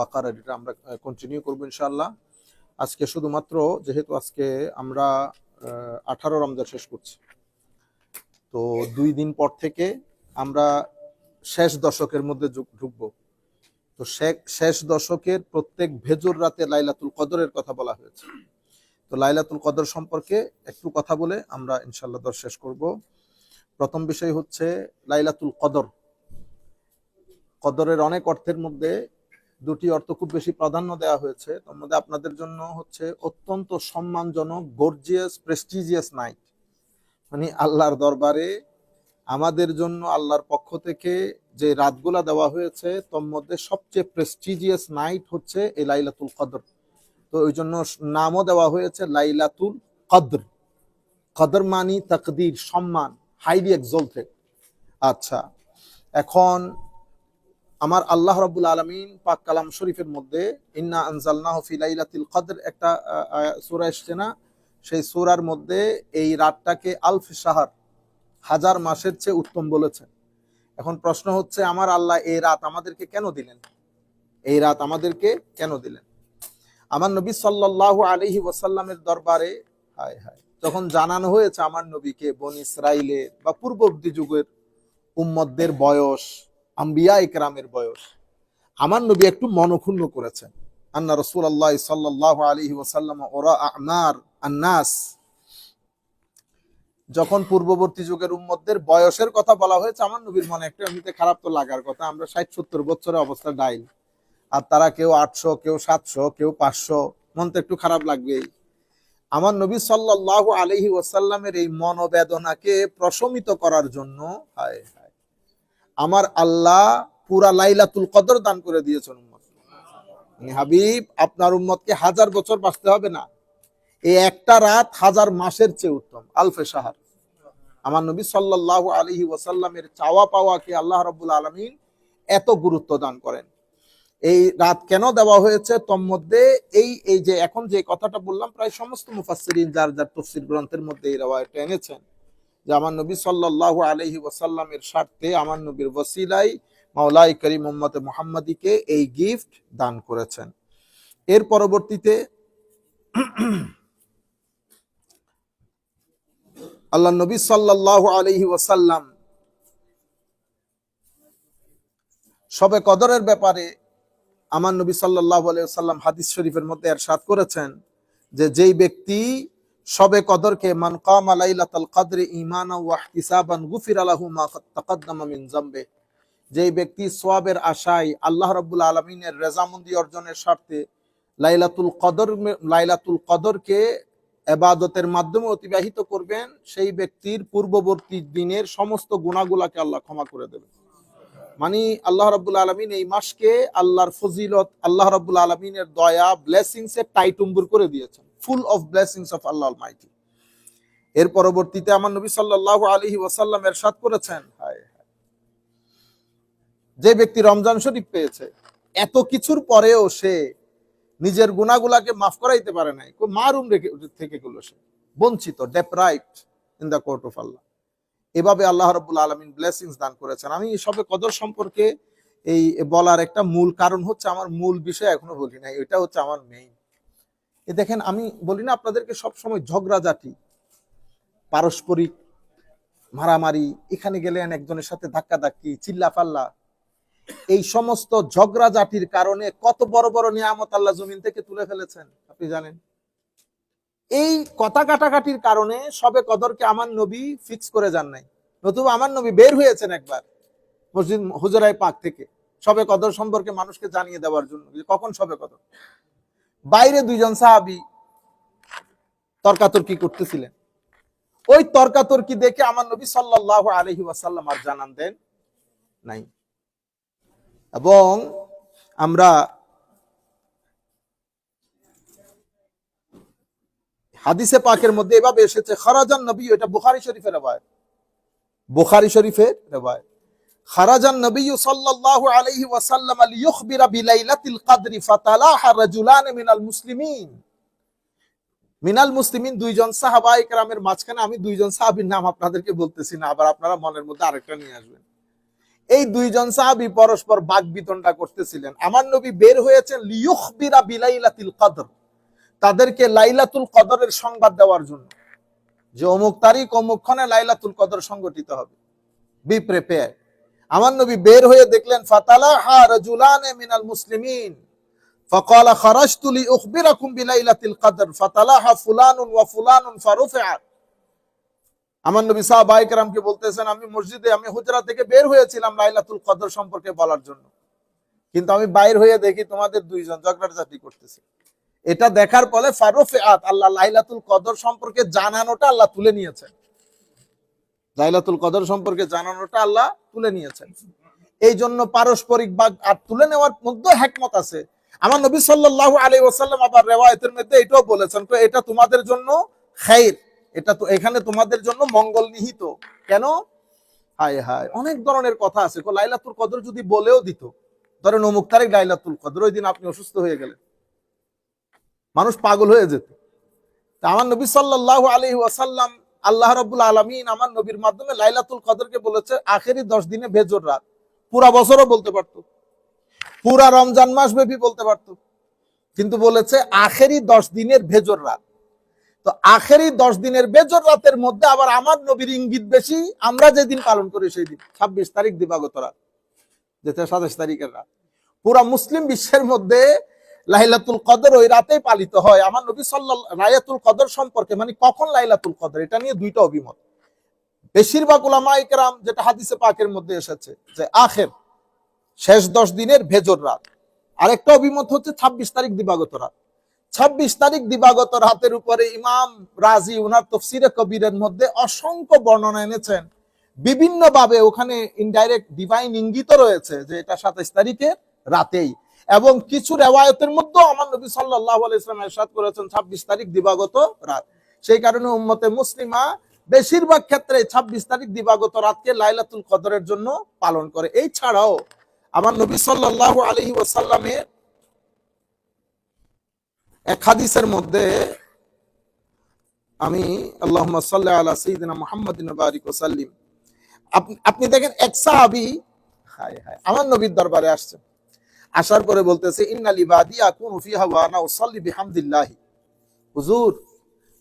বাকারার এটা আমরা কন্টিনিউ করব ইনশাআল্লাহ। আজকে শুধুমাত্র, যেহেতু আজকে আমরা আঠারো রমজান শেষ করছি। তো দুই দিন পর থেকে আমরা শেষ দশকের মধ্যে ঢুকবো। তো শেষ দশকের প্রত্যেক ভেজর রাতে লাইলাতুল কদরের কথা বলা হয়েছে। তো লাইলাতুল কদর সম্পর্কে একটু কথা বলে আমরা ইনশাল্লাহ দর শেষ করব। প্রথম বিষয় হচ্ছে লাইলাতুল কদর। কদরের অনেক অর্থের মধ্যে দুটি অর্থ খুব বেশি প্রাধান্য দেওয়া হয়েছে। তার মধ্যে আপনাদের জন্য হচ্ছে অত্যন্ত সম্মানজনক গর্জিয়াস প্রেস্টিজিয়াস নাইট মানে আল্লাহর দরবারে আমাদের জন্য আল্লাহর পক্ষ থেকে যে রাতগুলা দেওয়া হয়েছে, তোর মধ্যে সবচেয়ে প্রেস্টিজিয়াস নাইট হচ্ছে এই লাইলাতুল কদর। তো ওই জন্য নামও দেওয়া হয়েছে লাইলাতুল কদর। কদর মানি তাকদির, সম্মান হাইলি এক্সলটেড আচ্ছা এখন আমার আল্লাহ রাব্বুল আলামিন পাক কালাম শরীফের মধ্যে, ইন্না আনজালনাহু ফি লাইলাতিল কদর একটা সূরা এসছে না? সেই সূরার মধ্যে এই রাতটাকে আলফ শাহর হাজার মাসের চেয়ে উত্তম বলেছেন এখন প্রশ্ন হচ্ছে, আমার আল্লাহ এই রাত আমাদেরকে কেন দিলেন? এই রাত আমাদেরকে কেন দিলেন? আমার নবী সাল্লাল্লাহু আলাইহি ওয়াসাল্লামের দরবারে, হায় হায়, যখন জানানো হয়েছে আমার নবীকে, বন ইসরাইলের বা পূর্ববর্তী যুগের উম্মতদের বয়স আম্বিয়া ইকরামের বয়স। আমার নবী একটু মনক্ষুণ্ণ করেছেন। আন্না রসুল আল্লাহ সাল্লাহ আলহি ওসাল্লাম ওরা আমার আন্নাস। যখন পূর্ববর্তী যুগের উম্মতদের বয়সের কথা বলা হয়েছে, আমার নবীর মনে একটা এমনিতে খারাপ তো লাগার কথা। আমরা ষাট সত্তর বছরের অবস্থা ডাইল। আর তারা কেউ আটশো, কেউ সাতশো, কেউ পাঁচশো, মন তো একটু খারাপ লাগবেই। আমার নবী সাল্লাহ আলহি ওসাল্লামের এই মনোবেদনাকে প্রশমিত করার জন্য হায়। আমার আল্লাহ পুরা লাইলাতুল কদর দান করে দিয়েছেন উম্মত। মানে হাবিব, আপনার উম্মতকে হাজার বছর বাঁচতে হবে না। এই একটা রাত হাজার মাসের চেয়ে উত্তম। আলফে সাহার আমার নবী সাল্লাহ আলহি ওয়াসাল্লামের চাওয়া পাওয়াকে আল্লাহ রব্বুল আলমিন এত গুরুত্ব দান করেন। এই রাত কেন দেওয়া হয়েছে? তোর মধ্যে এই এই যে এখন যে কথাটা বললাম, প্রায় সমস্ত মুফাসসিরিন যার যার তফসির গ্রন্থের মধ্যে এই রেওয়ায়তটা এনেছেন। যে আমার নবী সাল্লাহ আলহি ওয়াসাল্লামের স্বার্থে আমার নবীর ওসিলাই মাওলাই করিম মোহাম্মদ মোহাম্মদীকে এই গিফট দান করেছেন। এর পরবর্তীতে আল্লাহ নবী সাল্লাহ আলহি ওয়াসাল্লাম সবে কদরের ব্যাপারে আমার নবী সাল্লাহ সাল্লাম হাদিস শরীফের মধ্যে এরশাদ করেছেন যে যেই ব্যক্তি সবে কদরকে মান কামা লাইলাতাল কদরে ঈমানা ওয়া ইহতিসাবান গুফিরা লাহু মা তাকাদ্দামা মিন যামবে। যেই ব্যক্তি সোয়াবের আশায় আল্লাহ রাব্বুল আলামিনের রেজামন্দি অর্জনের স্বার্থে লাইলাতুল কদর লাইলাতুল কদরকে এবাদতের মাধ্যমে অতিবাহিত করবেন, সেই ব্যক্তির পূর্ববর্তী দিনের সমস্ত গুণাগুলাকে আল্লাহ ক্ষমা করে দেবেন। মানে আল্লাহ রাব্বুল আলমিন এই মাসকে আল্লাহর ফজিলত, আল্লাহ রাব্বুল আলমিনের দয়া ব্লেসিংস টাইটুম্বুর করে দিয়েছেন। Full of blessings of Allah mighty এর পরবর্তীতে আমার নবী সাল্লাল্লাহু আলাইহি ওয়াসাল্লাম এরশাদ করেছেন। যে ব্যক্তি রমজান শরীফ পেয়েছে, এত কিছুর পরেও সে নিজের গুণাগুলাকে মাফ করাইতে পারে নাই। মারুম রেখে থেকে গেল সে। বঞ্চিত deprived in the court of Allah এভাবে আল্লাহ রব্বুল আলমিন ব্লেসিংস দান করেছেন। আমি সবে কদর সম্পর্কে এই বলার একটা মূল কারণ হচ্ছে আমার মূল বিষয় এখনও বলি নাই। এটা হচ্ছে আমার মেইন এ দেখেন, আমি বলি না আপনাদেরকে সবসময় ঝগড়াঝাটি, পারস্পরিক মারামারি, এখানে গেলেন একজনের সাথে ধাক্কা ধাক্কি চিল্লা পাল্লা এই সমস্ত ঝগড়াঝাটির কারণে কত বড় বড় নিয়ামত আল্লাহ জমিন থেকে তুলে ফেলেছেন, আপনি জানেন? এই কথা কাটাকাটির কারণে সবে কদরকে আমার নবী ফিক্স করে যান নাই। নতুবা আমার নবী বের হয়েছেন একবার, মসজিদ, হুজরাই পাক থেকে। সবে কদর সম্পর্কে মানুষকে জানিয়ে দেওয়ার জন্য কখন সবে কদর? বাইরে দুইজন সাহাবি তর্কাতর্কি করতেছিলেন। ওই তর্কাতর্কি দেখে আমার নবী সাল্লাহ আলহি ওয়াসাল্লাম আর জানান দেন নাই। এবং আমরা হাদিসে পাকের মধ্যে এভাবে এসেছে, খারাজান নবী এটা বুখারি শরীফের রেবায়ত বুখারি শরীফের রেবায়ত খারাজান নবী সাল্লাল্লাহু আলাইহি ওয়াসাল্লাম লিইখবিরা বিলাইলাতিল কদরি ফাতালাহা রাজুলান মিনাল মুসলিমিন। মিনাল মুসলিমিন দুইজন সাহাবা ইকরামের মাঝখানে আমি দুইজন সাহাবীর নাম আপনাদেরকে বলতেছি না, আবার আপনারা মনের মধ্যে আরেকটা নিয়ে আসবেন। এই দুইজন সাহাবি পরস্পর বাক বিতণ্ডা করতেছিলেন। আমার নবী বের হয়েছেন লিয়ুখবিরা বিলাইলাতিল কদর, তাদেরকে লাইলাতুল কদরের সংবাদ দেওয়ার জন্য। যে অমুক তারিখ, অমুক ক্ষণে লাইলাতুল কদর সংগঠিত হবে। বি আমার নবী বের হয়ে দেখলেন ফাতালাহা রাজুলানে মিনাল মুসলিমিন فقال خرجت لأخبركم بليلة القدر فتلاها فلان وفلان فرفعت আমার নবী সাহাবায়ে কেরামকে বলতেছেন আমি মসজিদে আমি হুজরা থেকে বের হয়েছিলাম লাইলাতুল কদর সম্পর্কে বলার জন্য কিন্তু আমি বাইর হয়ে দেখি তোমাদের দুইজন ঝগড়াঝাটি করতেছে এটা দেখার ফলে ফারুফিআত আল্লাহ লাইলাতুল কদর সম্পর্কে জানানোটা আল্লাহ তুলে নিয়েছেন লাইলাতুল কদর সম্পর্কে জানানোটা আল্লাহ তুলে নিয়েছেন। এই জন্য পারস্পরিক বাগ আর তুলে নেওয়ার মধ্যে হ্যাকমত আছে। আমার নবী সাল্লাল্লাহু আলাইহি ওয়াসাল্লাম আবার রেওয়ায়েতের মধ্যে এটাও বলেছেন তো এটা তোমাদের জন্য খাইর, এটা তো এখানে তোমাদের জন্য মঙ্গল নিহিত। কেন? হায় হায়, অনেক ধরনের কথা আছে। লাইলাতুল কদর যদি বলেও দিত, ধরেন অমুক তারিখ লাইলাতুল কদর, ওই দিন আপনি অসুস্থ হয়ে গেলেন। মানুষ পাগল হয়ে যেত। আমার নবী সাল্লাল্লাহু আলাইহি ওয়াসাল্লাম আল্লাহ রাব্বুল আলামিন আমার নবীর মাধ্যমে লাইলাতুল কদরকে বলেছে, আখেরি দশ দিনে ভেজর রাত। পুরা বছরও বলতে পারতো। পুরা রমজান মাস ব্যাপী বলতে পারতো। কিন্তু বলেছে, আখেরি দশ দিনের ভেজর রাত। তো আখেরি দশ দিনের বেজর রাতের মধ্যে আবার আমার নবীর ইঙ্গিত বেশি, আমরা যেদিন পালন করি সেই দিন, ছাব্বিশ তারিখ দিবাগত রাত, যেটা সাতাশ তারিখের রাত। পুরা মুসলিম বিশ্বের মধ্যে লাইলাতুল কদর ওই রাতেই পালিত হয়। আমার নবী সাল্লাহ লাইলাতুল কদর সম্পর্কে মানে কখন লাইলাতুল কদর? এটা নিয়ে দুইটা অভিমত। বেশিরভাগ উলামা ইকরাম যেটা হাদিসে পাকের মধ্যে এসেছে যে আখের শেষ দশ দিনের ভেজর রাত। আরেকটা অভিমত হচ্ছে ছাব্বিশ তারিখ দিবাগত রাত। ছাব্বিশ তারিখ দিবাগত রাতের উপরে ইমাম রাজি উনার তফসিরে কবিরের মধ্যে অসংখ্য বর্ণনা এনেছেন। বিভিন্ন ভাবে ওখানে ইনডাইরেক্ট ডিভাইন ইঙ্গিত রয়েছে যে এটা সাতাইশ তারিখের রাতেই। এবং কিছু রেওয়ায়তের মধ্যেও আমার নবী সাল্লাহ আলাইসলাম এরশাদ করেছেন ছাব্বিশ তারিখ দিবাগত রাত। সেই কারণে উম্মতে মুসলিমা বেশিরভাগ ক্ষেত্রে ছাব্বিশ তারিখ দিবাগত রাতকে লাইলাতুল কদরের জন্য পালন করে। এই ছাড়াও আমার নবী সাল্লাহ আলহি ওয়াসাল্লামের এক হাদিসের মধ্যে আমি আল্লাহ সাল্লাহ আলা সঈদিনা মোহাম্মদ বারিক ওসাল্লিম আপনি দেখেন এক সাহাবি, হায় হায়, আমার নবীর দরবারে আসছে। আসার পরে বলতেছে হুজুর,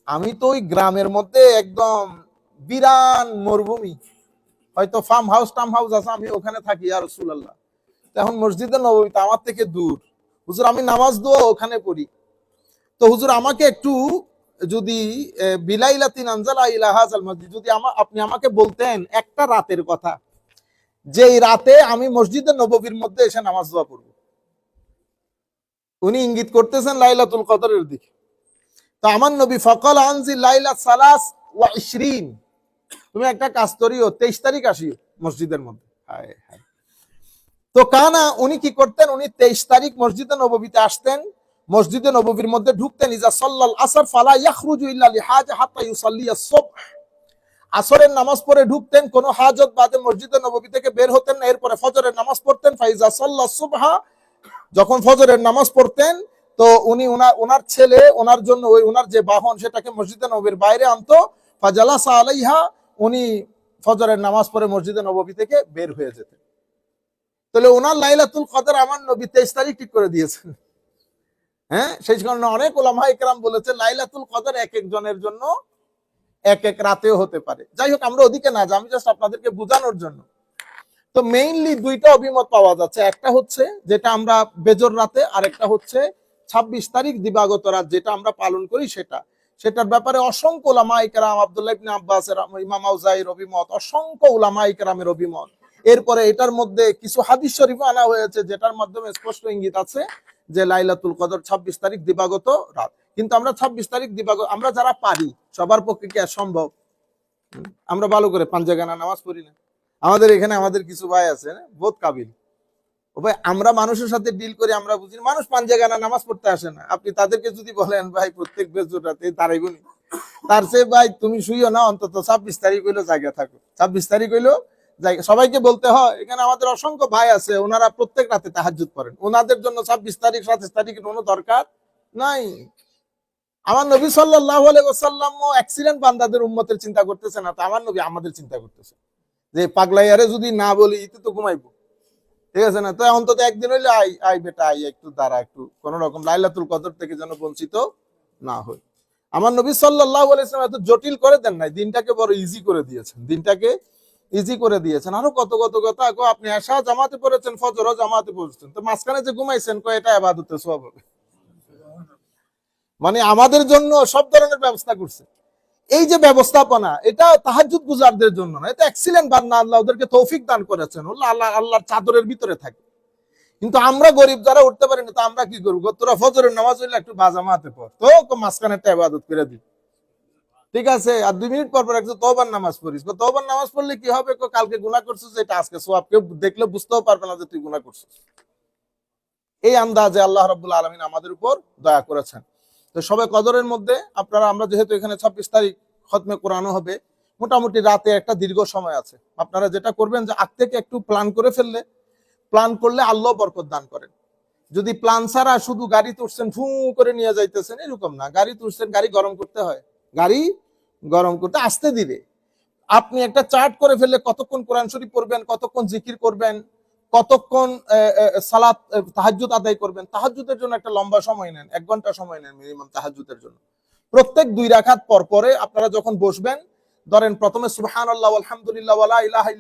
আমি তো ওই গ্রামের মধ্যে একদম বিরান মরুভূমি। হয়তো ফার্ম হাউস টার্ম হাউস আছে, আমি ওখানে থাকি আর রাসূলুল্লাহ। এখন মসজিদে নবী তো আমার থেকে দূর। হুজুর, আমি নামাজ দোয়া ওখানে পড়ি। তো হুজুর, আমাকে একটু যদি বিলাইলাতিন আনজালা ইলাহাজাল মসজিদ, যদি আপনি আমাকে বলতেন একটা রাতের কথা যে রাতে আমি মসজিদে নববীর মধ্যে এসে নামাজ দোয়া পড়ব। উনি ইঙ্গিত করতেছেন লাইলাতুল কদরের দিকে। তো আমার নবী ফকল আনজি লাইলা সালাস ওয়া ইশরিন। তুমি একটা কাজ করিও, তেইশ তারিখ আসিও মসজিদের মধ্যে। তো কানা, উনি কি করতেন? উনি তেইশ তারিখ মসজিদে নববীতে আসতেন, মসজিদে নববীর মধ্যে ঢুকতেন, ইজা সাল্লাল আসর ফালা ইয়াখরুজু ইল্লা লিহাজা হাত্তা ইউসাল্লি আস-সুবহ আসরের নামাজ পড়ে ঢুকতেন, কোন হাজত বাদে মসজিদে নববী থেকে বের হতেন না, এরপরে ফজরের নামাজ পড়তেন ফাইজা সাল্লা সুবহা যখন ফজরের নামাজ পড়তেন, তো উনি ওনার ওনার ছেলে ওনার জন্য ওই ওনার যে বাহন সেটাকে মসজিদে নবীর বাইরে আনতো। ফাজালাসা আলাইহা, উনি ফজরের নামাজ পড়ে মসজিদে নববী থেকে বের হয়ে যেতেন। তাহলে ওনার লাইলাতুল কদর আমার নবী তেইশ তারিখ ঠিক করে দিয়েছেন। হ্যাঁ? সেই কারণে অনেক ওলামা ইকরাম বলেছে, লাইলাতুল কদর এক একজনের জন্য এক এক রাতেও হতে পারে। যাই হোক, আমরা ওদিকে না যাই, আমি জাস্ট আপনাদেরকে বোঝানোর জন্য। তো মেইনলি দুইটা অভিমত পাওয়া যাচ্ছে। একটা হচ্ছে যেটা আমরা বেজর রাতে আর একটা হচ্ছে ছাব্বিশ তারিখ দিবাগত রাত যেটা আমরা পালন করি সেটা। সেটার ব্যাপারে অসংখ্য উলামা ইকরাম আব্দুল্লাহ ইবনে আব্বাসের ইমাম অভিমত, অসংখ্য উলামা ইকরামের অভিমত। এরপরে এটার মধ্যে কিছু হাদিস শরীফ আনা হয়েছে যেটার মাধ্যমে স্পষ্ট ইঙ্গিত আছে যে লাইলাতুল কদর ছাব্বিশ তারিখ দিবাগত রাত। কিন্তু আমরা ছাব্বিশ তারিখ দিবাগত, আমরা যারা পারি, সবার পক্ষে কি সম্ভব? আমরা ভালো করে পাঞ্জাগানা নামাজ পড়ি না। আমাদের এখানে আমাদের কিছু ভাই আছে বোধ কাবিল। ও ভাই, আমরা মানুষের সাথে ডিল করি, আমরা বুঝি মানুষ পাঞ্জাগানা নামাজ পড়তে আসে না। আপনি তাদেরকে যদি বলেন, ভাই, প্রত্যেক বেজোটাতে গুনি তার সে ভাই, তুমি শুইও না, অন্তত ছাব্বিশ তারিখ হইল জায়গা থাকো। ছাব্বিশ তারিখ হইল জায়গা। সবাইকে বলতে হয়, এখানে আমাদের অসংখ্য ভাই আছে, ওনারা প্রত্যেক রাতে তাহাজুদ করেন ওনাদের জন্য ছাব্বিশ তারিখ, সাতাশ তারিখের কোনো দরকার নাই। আমার নবী সাল্লাহ সাল্লাম অ্যাক্সিডেন্ট বান্দাদের উম্মতের চিন্তা করতেছে না, তো আমার নবী আমাদের চিন্তা করতেছে। যে পাগলাইয়ারে যদি না বলি, ইতে তো ঘুমাইবো। ঠিক আছে না? তো অন্তত একদিন হইলে আই আই বেটা আই একটু দাঁড়া, একটু। কোন রকম লাইলাতুল কদর থেকে যেন বঞ্চিত না হই। আমার নবী সাল্লাল্লাহু আলাইহি ওয়াসাল্লাম এত জটিল করে দেন নাই, দিনটাকে বড় ইজি করে দিয়েছেন। দিনটাকে ইজি করে দিয়েছেন। আরও কত কত কথা কো, আপনি আশা জামাতে পড়েছেন ফজরও জামাতে পড়েছেন। তো মাঝখানে যে ঘুমাইছেন কো এটা ইবাদতের সওয়াব হবে মানে আমাদের জন্য সব ধরনের ব্যবস্থা করছে। এই যে ব্যবস্থাপনা, এটা তাহাজুদ গুজারদের জন্য না, এটা এক্সিলেন্ট বান্না আল্লাহ ওদেরকে তৌফিক দান করেছেন আল্লাহ, আল্লাহর চাদরের ভিতরে থাকে। কিন্তু আমরা গরিব যারা উঠতে পারি না তো আমরা কি করব? তোরা ফজরের নামাজ হইলে একটু বাজামাতে পর তো মাঝখানে একটা ইবাদত করে দিই। ঠিক আছে? আর দুই মিনিট পর পর একটু তওবার নামাজ পড়িস। তো তওবার নামাজ পড়লে কি হবে? কালকে গুনাহ করছিস, এটা আজকে সোয়াব কেউ দেখলে বুঝতেও পারবে না যে তুই গুনাহ করছিস। এই আন্দাজে আল্লাহ রাব্বুল আলামিন আমাদের উপর দয়া করেছেন। তো সবে কদরের মধ্যে আপনারা, আমরা যেহেতু এখানে ছাব্বিশ তারিখ খতমে কোরআনও হবে, মোটামুটি রাতে একটা দীর্ঘ সময় আছে। আপনারা যেটা করবেন যে আগ থেকে একটু প্ল্যান করে ফেললে প্ল্যান করলে আল্লাহ বরকত দান করেন। যদি প্ল্যান ছাড়া শুধু গাড়ি তুলছেন, ফু করে নিয়ে যাইতেছেন, এরকম না। গাড়ি তুলছেন, গাড়ি গরম করতে হয়। গাড়ি গরম করতে আসতে দিবে। আপনি একটা চার্ট করে ফেললে কতক্ষণ কোরআন শরীফ পড়বেন, কতক্ষণ জিকির করবেন কতক্ষণ সালাত তাহাজুদ আদায় করবেন? তাহাজুদের জন্য একটা লম্বা সময় নেন, এক ঘণ্টা সময় নেন মিনিমাম তাহাজুদের জন্য। প্রত্যেক দুই রাখাত পর পরে আপনারা যখন বসবেন, ধরেন প্রথমে সুবহান আল্লাহ আলহামদুলিল্লাহ, ওয়ালা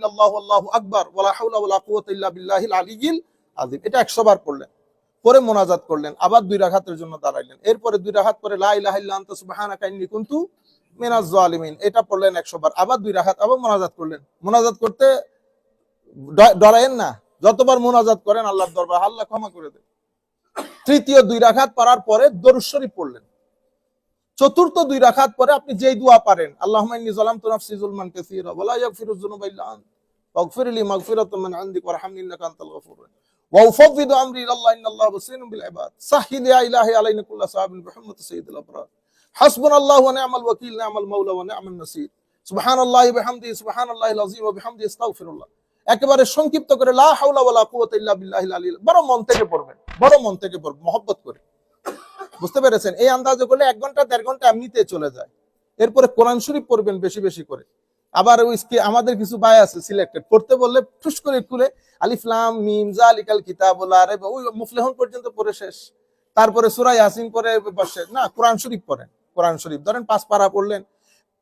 আল্লাহু আকবার আলিয়্যিল আযীম। এটা 100 বার পড়লেন, পরে মোনাজাত করলেন, আবার দুই রাখাতের জন্য দাঁড়াইলেন। এরপরে দুই রাখাত পরে লা ইলাহা ইল্লা কুনতু মিনাজ জালিমিন এটা পড়লেন 100 বার। আবার দুই রাখাত, আবার মোনাজাত করলেন। মোনাজাত করতে ডরায়েন না? যতবার মোনাজাত করেন, আল্লাহর দরবার আল্লাহ ক্ষমা করে দেন। তৃতীয় দুই রাখাত পড়ার পরে দরুদ শরীফ পড়লেন। চতুর্থ দুই রাখাত পরে আপনি যেই দোয়া পারেন আল্লাহ নাসির। সুবহানাল্লাহি বিহামদিহি, সুবহানাল্লাহিল আযীম ওয়া বিহামদিহি আস্তাগফিরুল্লাহ একেবারে সংক্ষিপ্ত করে বড় মন থেকে পড়বেন, বড় মন থেকে পড়বেন, মহব্বত করে। বুঝতে পেরেছেন? এই আন্দাজে করলে এক ঘণ্টা, দেড় ঘণ্টা এমনিতে চলে যায়। এরপরে কোরআন শরীফ পড়বেন বেশি বেশি করে। আবার ওই আমাদের কিছু বাই আছে সিলেক্টেড পড়তে বললে ঠুস করে খুলে আলিফলাম মিম, জালিকাল কিতাবুল আরে ওই মুফলেহন পর্যন্ত পড়ে শেষ। তারপরে সুরাই ইয়াসিন পরে বসে। না, কোরআন শরীফ পড়েন, কোরআন শরীফ। ধরেন পাঁচ পারা পড়লেন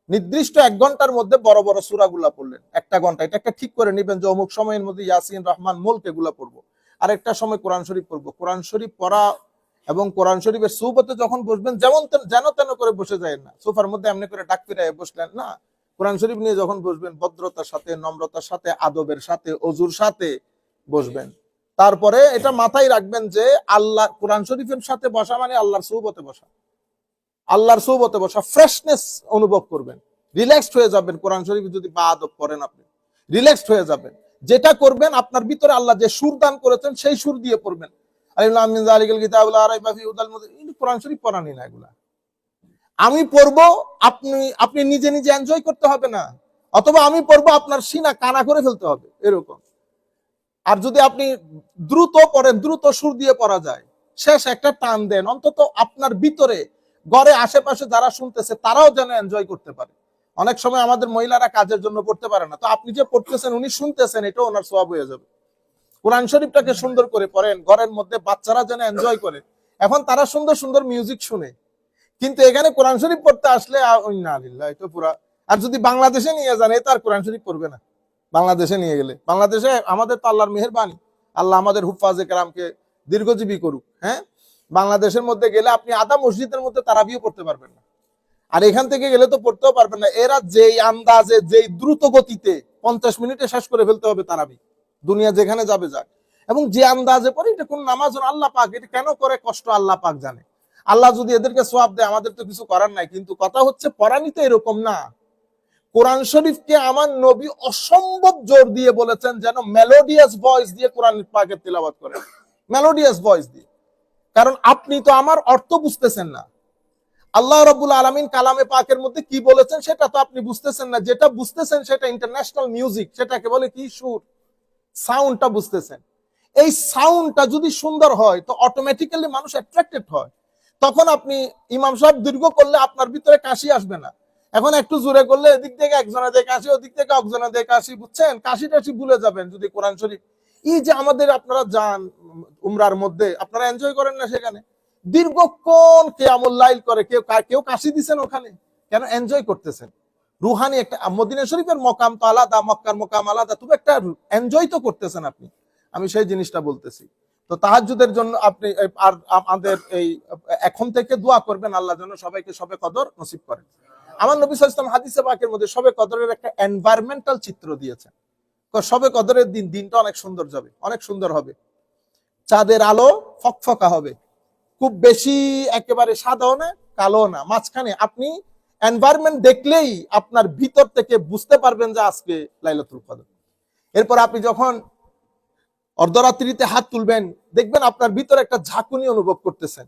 নির্দিষ্ট এক ঘণ্টার মধ্যে বড় বড় সূরাগুলা পড়লেন। একটা ঘণ্টা। এটা একটা ঠিক করে নেবেন যে অমুক সময়ের মধ্যে ইয়াসিন, রহমান, মুলক এগুলা পড়ব। আর একটা সময় কোরআন শরীফ পড়ব। কোরআন শরীফ পড়া এবং কোরআন শরীফের সুবতে যখন বসবেন, যেমন যেন তেন করে বসে যায় না। সোফার মধ্যে এমনি করে ডাক ফিরায় বসলেন, না। কোরআন শরীফ নিয়ে যখন বসবেন, ভদ্রতার সাথে, নম্রতার সাথে, আদবের সাথে, অজুর সাথে বসবেন। তারপরে এটা মাথায় রাখবেন যে আল্লাহ, কোরআন শরীফের সাথে বসা মানে আল্লাহর সৌবতে বসা। আল্লাহর সৌবতে বসা ফ্রেশনেস অনুভব করবেন। রিল্যাক্সড হয়ে যাবেন কোরআন শরীফ যদি বা আদব করেন আপনি। রিল্যাক্সড হয়ে যাবেন। যেটা করবেন, আপনার ভিতরে আল্লাহ যে সুর দান করেছেন, সেই সুর দিয়ে পড়বেন। কোরআন শরীফ পড়ানি এগুলা। আমি পড়ব, আপনি আপনি নিজে নিজে এনজয় করতে হবে না। অথবা আমি পড়ব, আপনার সিনা কানা করে ফেলতে হবে, এরকম। আর যদি আপনি দ্রুত পড়েন, দ্রুত সুর দিয়ে পড়া যায়, শেষ একটা টান দেন, অন্তত আপনার ভিতরে ঘরে আশেপাশে যারা শুনতেছে, তারাও যেন এনজয় করতে পারে। অনেক সময় আমাদের মহিলারা কাজের জন্য পড়তে পারে না। তো আপনি যে পড়তেছেন, উনি শুনতেছেন, এটাও ওনার সব হয়ে যাবে। কোরআন শরীফটাকে সুন্দর করে পড়েন, ঘরের মধ্যে বাচ্চারা যেন এনজয় করে। এখন তারা সুন্দর সুন্দর মিউজিক শুনে। কিন্তু এখানে কোরআন শরীফ পড়তে আসলে না এটা পুরা আর যদি বাংলাদেশে নিয়ে যান, এ তার কোরআন শরীফ পড়বে না। বাংলাদেশে নিয়ে গেলে। বাংলাদেশে আমাদের তো আল্লাহর মেহেরবানি। আল্লাহ আমাদের হুফাজে কেরামকে দীর্ঘজীবী করুক হ্যাঁ? বাংলাদেশের মধ্যে গেলে আপনি আদা মসজিদের মধ্যে তারাবিও পড়তে পারবেন না। আর এখান থেকে গেলে তো পড়তেও পারবেন না। এরা যেই আন্দাজে, যেই দ্রুত গতিতে পঞ্চাশ মিনিটে শেষ করে ফেলতে হবে তারাবি। দুনিয়া যেখানে যাবে যাক। এবং যে আন্দাজে পড়ে, এটা কোন নামাজ আল্লাহ পাক, এটা কেন করে? কষ্ট আল্লাহ পাক জানে। আল্লাহ যদি এদেরকে সোয়াব দেয়, আমাদের তো কিছু করার নাই। কিন্তু কথা হচ্ছে, পড়ানি তো এরকম না। কোরআন শরীফকে আমার নবী অসম্ভব জোর দিয়ে বলেছেন যেন মেলোডিয়াস ভয়েস দিয়ে কোরআন পাকের তেলাওয়াত করে। মেলোডিয়াস ভয়েস দিয়ে। কারণ আপনি তো আমার অর্থ বুঝতেছেন না। আল্লাহ রব্বুল আলমিন কালামে পাকের মধ্যে কি বলেছেন সেটা তো আপনি বুঝতেছেন না। যেটা বুঝতেছেন সেটা ইন্টারন্যাশনাল মিউজিক সেটাকে বলে কি? সুর। সাউন্ডটা বুঝতেছেন। এই সাউন্ডটা যদি সুন্দর হয়, তো অটোমেটিক্যালি মানুষ অ্যাট্রাক্টেড হয়। তখন আপনি ইমাম সাহেব দীর্ঘ করলে আপনার ভিতরে কাশি আসবে না। এখন একটু জোরে করলে এদিক থেকে একজনের দেখে আসি ওদিক থেকে একজনের দেখে আসি বুঝছেন? কাশি টাশি ভুলে যাবেন যদি কোরআন শরীফ এই যে আমাদের আপনারা যান উমরার মধ্যে, আপনারা এনজয় করেন না সেখানে। দীর্ঘক্ষণ কে আমল লাইল করে, কেউ কেউ কাশি দিছেন ওখানে, কেন এনজয় করতেছেন? রুহানি একটা, মদিনা শরীফের মকাম তো আলাদা, মক্কার মকাম আলাদা, তবে একটা এনজয় তো করতেছেন আপনি। আমি সেই জিনিসটা বলতেছি। তো তাহাজ্জুদের জন্য আপনি আর আমাদের এই, এখন থেকে দোয়া করবেন আল্লাহ যেন সবাইকে সবে কদর নসিব করেন। আমার নবী আলাইহি হাদিসে পাকের মধ্যে সবে কদরের একটা এনভায়রনমেন্টাল চিত্র দিয়েছেন। সবে কদরের দিন দিনটা অনেক সুন্দর যাবে, অনেক সুন্দর হবে। চাঁদের আলো ফকফকা হবে। খুব বেশি একেবারে সাদাও না কালো না। মাঝখানে আপনি এনভায়রনমেন্ট দেখলেই আপনার ভিতর থেকে বুঝতে পারবেন যে আজকে লাইলাতুল কদর। এরপর আপনি যখন অর্ধরাত্রিতে হাত তুলবেন, দেখবেন আপনার ভিতরে একটা ঝাঁকুনি অনুভব করতেছেন।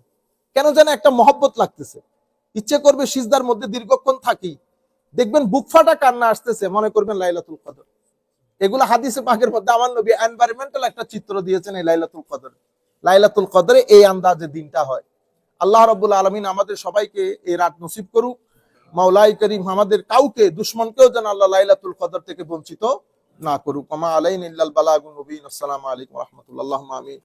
কেন যেন একটা মহব্বত লাগতেছে। ইচ্ছে করবে সিজদার মধ্যে দীর্ঘক্ষণ থাকি। দেখবেন বুক ফাটা কান্না আসতেছে, মনে করবেন লাইলাতুল কদর। এগুলো হাদিসে পাকের মধ্যে আমার নবী এনভায়রনমেন্টাল একটা চিত্র দিয়েছেন এই লাইলাতুল কদর। লাইলাতুল কদরে এই আন্দাজে দিনটা হয়। আল্লাহ রব্বুল আলমিন আমাদের সবাইকে এই রাত নসিব করুক। মাওলাই করিম আমাদের কাউকে, দুশ্মনকেও যেন আল্লাহ লাইলাতুল কদর থেকে বঞ্চিত না করুক। আমা আলাইন ইল্লাল বালাগুন নবীন আসসালামু আলাইকুম রহমতুল্লাহ। আমিন।